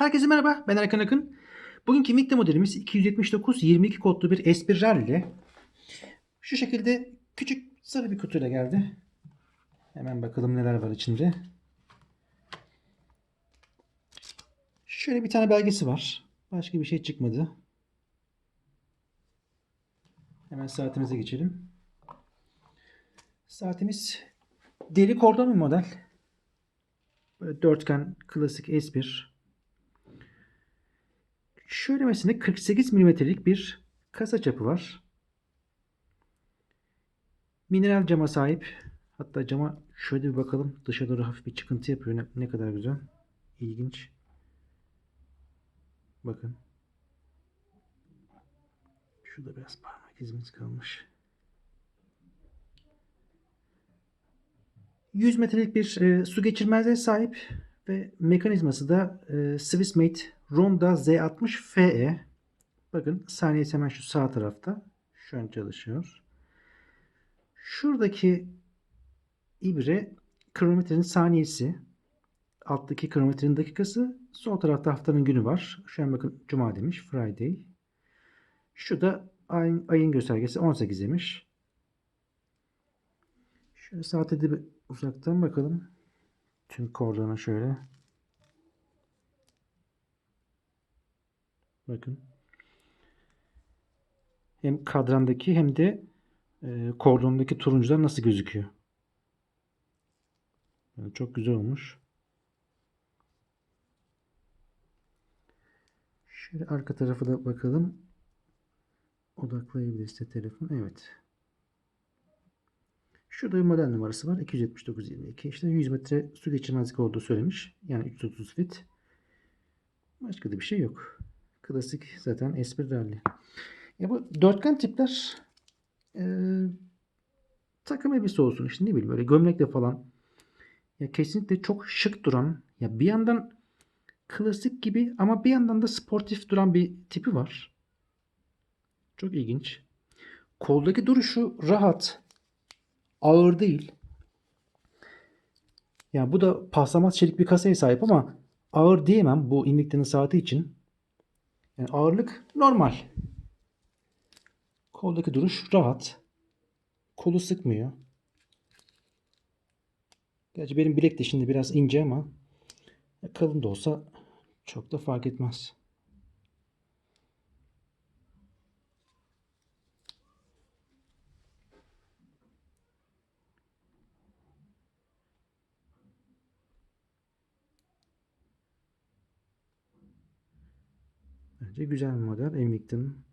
Herkese merhaba. Ben Erkan Akın. Bugünkü Mikte modelimiz 279-22 kodlu bir S1 Rally. Şu şekilde küçük sarı bir kutuyla geldi. Hemen bakalım neler var içinde. Şöyle bir tane belgesi var. Başka bir şey çıkmadı. Hemen saatimize geçelim. Saatimiz deri kordon bir model. Böyle dörtgen klasik S1. Şöyle mesela 48 milimetrelik bir kasa çapı var. Mineral cama sahip. Hatta cama şöyle bir bakalım. Dışa doğru hafif bir çıkıntı yapıyor. Ne, ne kadar güzel. İlginç. Bakın. Şurada biraz parmak izimiz kalmış. 100 metrelik bir e, su geçirmezliğe sahip ve mekanizması da e, Swissmade Ronda Z60 FE. Bakın saniyesi hemen şu sağ tarafta. Şu an çalışıyor. Şuradaki ibre kronometrenin saniyesi. Alttaki kronometrenin dakikası. Sol tarafta haftanın günü var. Şu an bakın Cuma demiş. Friday. Şu da ayın, ayın göstergesi 18 demiş. Şöyle saate de bir uzaktan bakalım. Tüm kordona şöyle. Bakın. Hem kadrandaki hem de e, kordondaki turuncular nasıl gözüküyor. Yani çok güzel olmuş. Şöyle arka tarafı da bakalım. Odaklayabilirse telefon. Evet. Şurada bir model numarası var. 27922. İşte 100 metre su geçirmezlik olduğu söylemiş. Yani 330 fit. Başka da bir şey yok. Klasik zaten S1 Rally. Ya bu dörtgen tipler e, takım elbise olsun işte ne bileyim böyle gömlekle falan ya kesinlikle çok şık duran ya bir yandan klasik gibi ama bir yandan da sportif duran bir tipi var. Çok ilginç. Koldaki duruşu rahat. Ağır değil. Yani bu da paslamaz çelik bir kasaya sahip ama ağır diyemem bu Invicta'nın saati için. Yani ağırlık normal. Koldaki duruş rahat. Kolu sıkmıyor. Gerçi benim bilek de şimdi biraz ince ama kalın da olsa çok da fark etmez. Bence güzel bir model. Invict'in.